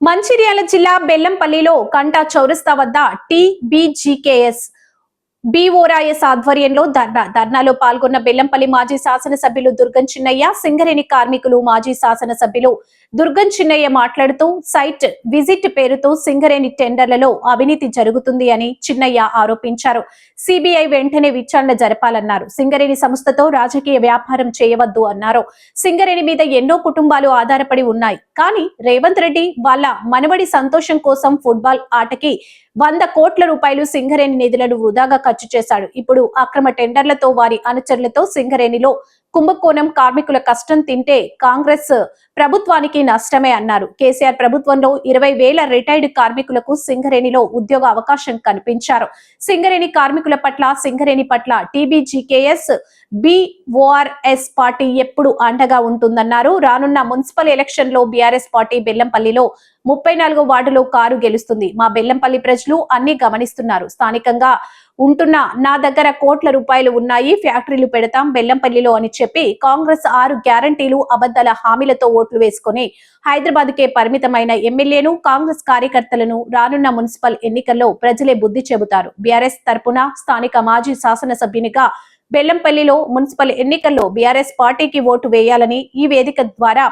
మంచిర్యాల జిల్లా బెల్లంపల్లిలో కంటా చౌరస్తా వద్ద టీబీజీకేఎస్ బీఓరాఎస్ ఆధ్వర్యంలో ధర్నా ధర్నాలో పాల్గొన్న బెల్లంపల్లి మాజీ శాసనసభ్యులు దుర్గం చిన్నయ్య సింగరేణి కార్మికులు మాజీ శాసనసభ్యులు దుర్గం చిన్నయ్య మాట్లాడుతూ సైట్ విజిట్ పేరుతో సింగరేణి టెండర్లలో అవినీతి జరుగుతుంది అని చిన్నయ్య ఆరోపించారు. సిబిఐ వెంటనే విచారణ జరపాలన్నారు. సింగరేణి సంస్థతో రాజకీయ వ్యాపారం చేయవద్దు అన్నారు. సింగరేణి మీద ఎన్నో కుటుంబాలు ఆధారపడి ఉన్నాయి. కానీ రేవంత్ రెడ్డి వాళ్ళ మనవడి సంతోషం కోసం ఫుట్బాల్ ఆటకి వంద కోట్ల రూపాయలు సింగరేణి నిధులను వృధాగా ఖర్చు చేశాడు. ఇప్పుడు అక్రమ టెండర్లతో వారి అనుచరులతో సింగరేణిలో కుంభకోణం కార్మికుల కష్టం తింటే కాంగ్రెస్ ప్రభుత్వానికి నష్టమే అన్నారు. కేసీఆర్ ప్రభుత్వంలో ఇరవై వేల రిటైర్డ్ కార్మికులకు సింగరేణిలో ఉద్యోగ అవకాశం కల్పించారు. సింగరేణి కార్మికుల పట్ల సింగరేణి పట్ల టీబీజీకేఎస్ బిఓఆర్ఎస్ పార్టీ ఎప్పుడు అండగా ఉంటుందన్నారు. రానున్న మున్సిపల్ ఎలక్షన్లో బీఆర్ఎస్ పార్టీ బెల్లంపల్లిలో ముప్పై నాలుగో వార్డులో కారు గెలుస్తుంది. మా బెల్లంపల్లి ప్రజలు అన్ని గమనిస్తున్నారు. స్థానికంగా ఉంటున్న నా దగ్గర కోట్ల రూపాయలు ఉన్నాయి. ఫ్యాక్టరీలు పెడతాం బెల్లంపల్లిలో అని చెప్పి కాంగ్రెస్ ఆరు గ్యారంటీలు అబద్దాల హామీలతో ఓట్లు వేసుకుని హైదరాబాద్ కే పరిమితమైన ఎమ్మెల్యేను కాంగ్రెస్ కార్యకర్తలను రానున్న మున్సిపల్ ఎన్నికల్లో ప్రజలే బుద్ధి చెబుతారు. బీఆర్ఎస్ తరపున స్థానిక మాజీ శాసనసభ్యునిగా బెల్లంపల్లిలో మున్సిపల్ ఎన్నికల్లో బీఆర్ఎస్ పార్టీకి ఓటు వేయాలని ఈ వేదిక ద్వారా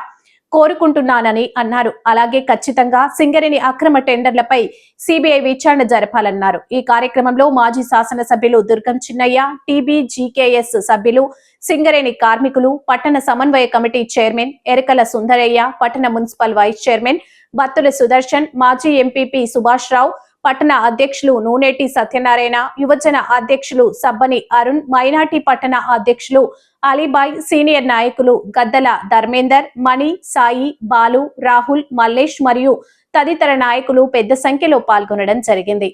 కోరుకుంటున్నానని అన్నారు. అలాగే ఖచ్చితంగా సింగరేణి అక్రమ టెండర్లపై సిబిఐ విచారణ జరపాలన్నారు. ఈ కార్యక్రమంలో మాజీ శాసనసభ్యులు దుర్గం చిన్నయ్య టీబీజీకేఎస్ సభ్యులు సింగరేణి కార్మికులు పట్టణ సమన్వయ కమిటీ చైర్మన్ ఎరకల సుందరయ్య పట్టణ municipal vice chairman Battula Sudarshan మాజీ ఎంపీపీ సుభాష్ రావు పట్టణ అధ్యక్షులు నూనేటి సత్యనారాయణ యువజన అధ్యక్షులు సబ్బని అరుణ్ మైనార్టీ పట్టణ అధ్యక్షులు అలీబాయ్ సీనియర్ నాయకులు గద్దల ధర్మేందర్ మణి సాయి బాలు రాహుల్ మల్లేష్ మరియు తదితర నాయకులు పెద్ద సంఖ్యలో పాల్గొనడం జరిగింది.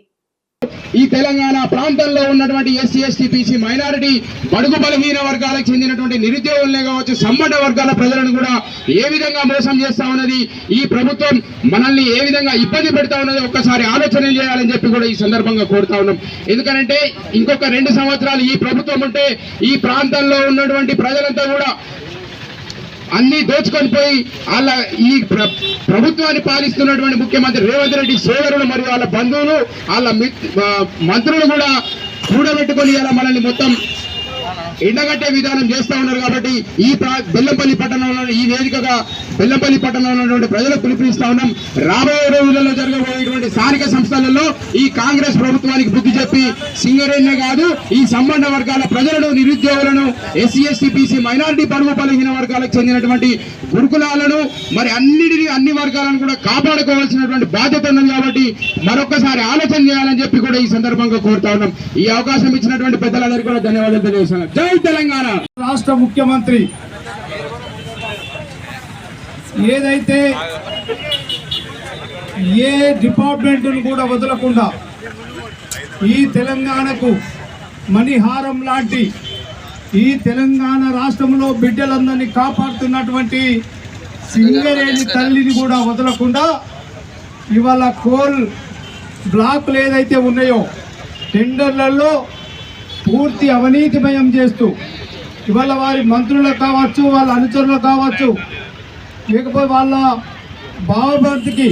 ఈ తెలంగాణ ప్రాంతంలో ఉన్నటువంటి ఎస్సీ ఎస్టీ బీసీ మైనారిటీ బడుగు బలహీన వర్గాలకు చెందినటువంటి నిరుద్యోగులనే కావచ్చు సంబంధ వర్గాల ప్రజలను కూడా ఏ విధంగా మోసం చేస్తా ఉన్నది ఈ ప్రభుత్వం మనల్ని ఏ విధంగా ఇబ్బంది పెడతా ఉన్నది ఒక్కసారి ఆలోచన చేయాలని చెప్పి కూడా ఈ సందర్భంగా కోరుతా ఉన్నాం. ఎందుకంటే ఇంకొక రెండు సంవత్సరాలు ఈ ప్రభుత్వం ఉంటే ఈ ప్రాంతంలో ఉన్నటువంటి ప్రజలంతా కూడా అన్ని దోచుకొని పోయి వాళ్ళ ఈ ప్ర- ప్రభుత్వాన్ని పాలిస్తున్నటువంటి ముఖ్యమంత్రి రేవంత్ రెడ్డి సోదరులు మరియు వాళ్ళ బంధువులు వాళ్ళ మంత్రులు కూడా కూడబెట్టుకొని ఇలా మనల్ని మొత్తం ఎండగట్టే విధానం చేస్తా ఉన్నారు కాబట్టి ఈ బెల్లంపల్లి పట్టణంలో ఈ వేదికగా బెల్లంపల్లి పట్టణంలో ఉన్నటువంటి ప్రజలకు పిలుపునిస్తా ఉన్నాం. రాబోయే రోజులలో జరగబోయేటువంటి స్థానిక సంస్థలలో ఈ కాంగ్రెస్ ప్రభుత్వానికి బుద్ధి చెప్పి సింగరేణ్య కాదు ఈ సంబంధ వర్గాల ప్రజలను నిరుద్యోగులను ఎస్సీ ఎస్టీ బీసీ మైనారిటీ పరువు బలహీన వర్గాలకు చెందినటువంటి గురుకులాలను మరి అన్నిటిని అన్ని వర్గాలను కూడా కాపాడుకోవాల్సినటువంటి బాధ్యత ఉన్నది కాబట్టి మరొకసారి ఆలోచన చేయాలని చెప్పి కూడా ఈ సందర్భంగా కోరుతా ఉన్నాం. ఈ అవకాశం ఇచ్చినటువంటి పెద్దలందరికీ కూడా ధన్యవాదాలు తెలియజేస్తున్నాం జై తెలంగాణ. రాష్ట్ర ముఖ్యమంత్రి ఏదైతే ఏ డిపార్ట్మెంట్ను కూడా వదలకుండా ఈ తెలంగాణకు మణిహారం లాంటి ఈ తెలంగాణ రాష్ట్రంలో బిడ్డలందరినీ కాపాడుతున్నటువంటి సింగరేణి తల్లిని కూడా వదలకుండా ఇవాళ కోల్ బ్లాక్లు ఏదైతే ఉన్నాయో టెండర్లలో పూర్తి అవినీతిమయం చేస్తూ ఇవాళ వారి మంత్రులకు కావచ్చు వాళ్ళ అనుచరులకు కావచ్చు లేకపోతే వాళ్ళ బావభర్తికి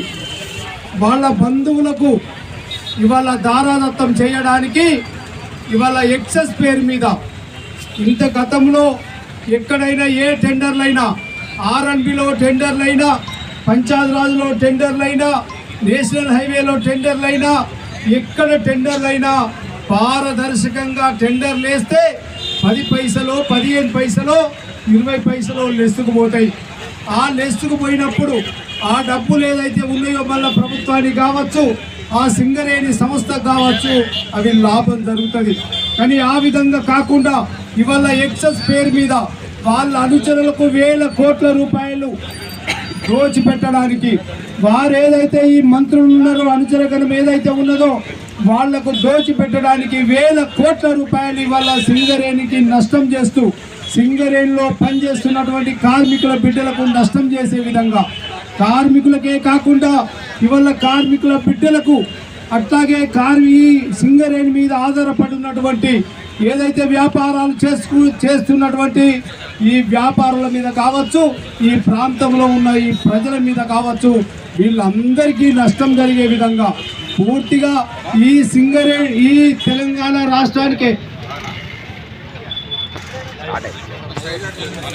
వాళ్ళ బంధువులకు ఇవాళ దారాదత్తం చేయడానికి ఇవాళ ఎక్సెస్ పేరు మీద ఇంత గతంలో ఎక్కడైనా ఏ టెండర్లైనా ఆర్ఎన్బిలో టెండర్లైనా పంచాయతీరాజ్లో టెండర్లైనా నేషనల్ హైవేలో టెండర్లైనా ఎక్కడ టెండర్లైనా పారదర్శకంగా టెండర్లు వేస్తే పది పైసలు పదిహేను పైసలు ఇరవై పైసలు లెస్సుకు పోతాయి. ఆ లెస్సుకు పోయినప్పుడు ఆ డబ్బులు ఏదైతే ఉన్నాయో మళ్ళీ ప్రభుత్వానికి కావచ్చు ఆ సింగరేణి సంస్థ కావచ్చు అవి లాభం జరుగుతుంది. కానీ ఆ విధంగా కాకుండా ఇవాళ ఎక్సెస్ పేరు మీద వాళ్ళ అనుచరులకు వేల కోట్ల రూపాయలు దోచిపెట్టడానికి వారు ఏదైతే ఈ మంత్రులు ఉన్నారో అనుచరగణం ఏదైతే ఉన్నదో వాళ్ళకు దోచిపెట్టడానికి వేల కోట్ల రూపాయలు ఇవాళ సింగరేణికి నష్టం చేస్తూ సింగరేణిలో పనిచేస్తున్నటువంటి కార్మికుల బిడ్డలకు నష్టం చేసే విధంగా. కార్మికులకే కాకుండా ఇవాళ కార్మికుల బిడ్డలకు అట్లాగే కార్మి ఈ సింగరేణి మీద ఆధారపడి ఉన్నటువంటి ఏదైతే వ్యాపారాలు చేసుకు చేస్తున్నటువంటి ఈ వ్యాపారుల మీద కావచ్చు ఈ ప్రాంతంలో ఉన్న ఈ ప్రజల మీద కావచ్చు వీళ్ళందరికీ నష్టం జరిగే విధంగా పూర్తిగా ఈ సింగరే ఈ తెలంగాణ రాష్ట్రానికి